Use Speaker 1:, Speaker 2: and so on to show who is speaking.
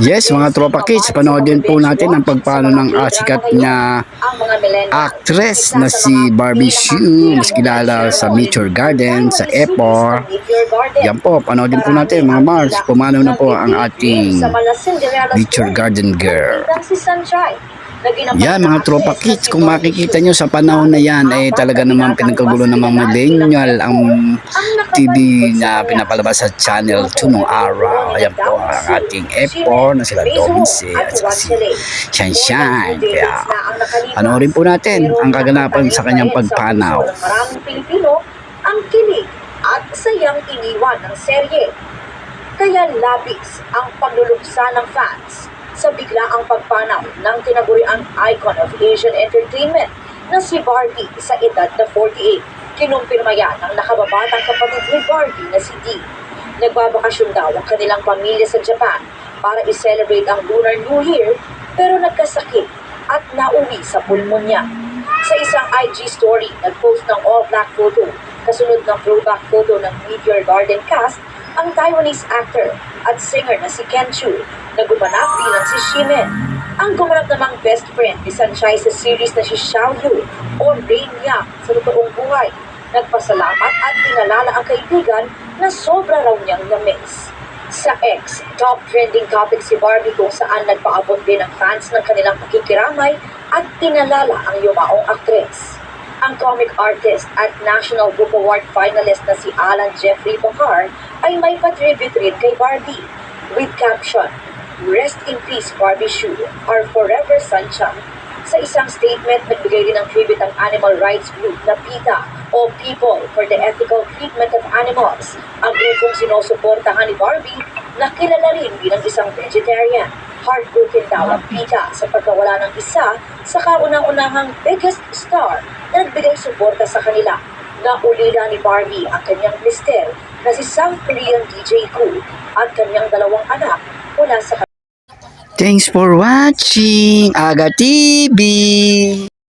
Speaker 1: Yes, mga tropa kids, panoodin po natin ang pagpano ng ah, sikat na actress na si Barbie Hsu, mas kilala sa Meteor Garden, sa Epor. Yan po, panoodin po natin mga Mars, pumano na po ang ating Meteor Garden girl.
Speaker 2: Sunshine.
Speaker 1: Yan mga tropa kids, kung makikita nyo sa panahon na yan, ay talaga naman pinagkagulo ng mga millennial ang TV na pinapalabas sa Channel 2 nung araw. Ayan po ang ating Epor na sila Domince at saka si Shanshan. Kaya panoorin po natin ang kaganapan sa kanyang pagpanaw.
Speaker 2: Maraming Pilipino ang kilig at sayang iniwan ng serye. Kaya labis ang pagluluksa ng fans sa biglaang pagpanaw ng tinaguriang icon of Asian entertainment na si Barbie sa edad na 48. Kinumpirma yan ng nakababatang kapatid ni Barbie na si Dee. Nagbabakasyon daw ang kanilang pamilya sa Japan para i-celebrate ang Lunar New Year pero nagkasakit at nauwi sa pulmonya. Sa isang IG story, nag-post ng all-black photo kasunod ng throwback photo ng Meteor Garden cast ang Taiwanese actor at singer na si Ken Chu na gumanap bilang si Shimin. Ang gumanap namang best friend ni Sunshine sa series na si Xiao Yu o Rain Yang sa totoong buhay. Nagpasalamat at pinalala ang kaibigan na sobra raw niyang na-miss. Sa X, top trending topic si Barbie kung saan nagpaabot din ang fans ng kanilang pakikiramay at pinalala ang yumaong aktres. Ang comic artist at National Book Award finalist na si Alan Jeffrey Bakar ay may patribute kay Barbie with caption, Rest in peace Barbie Hsu, our forever sunshine. Sa isang statement, nagbigay din ng tribute ang animal rights group na PETA o People for the Ethical Treatment of Animals, ang grupong sinusuportahan ni Barbie na kilala rin bilang isang vegetarian. Heartbroken daw ang PETA sa pagkawala ng isa sa kaunang-unahang biggest star na nagbigay suporta sa kanila. Naulila ni Barbie ang kanyang mister na si South Korean DJ Koo at kanyang dalawang anak mula sa
Speaker 1: Thanks for watching Aga TV!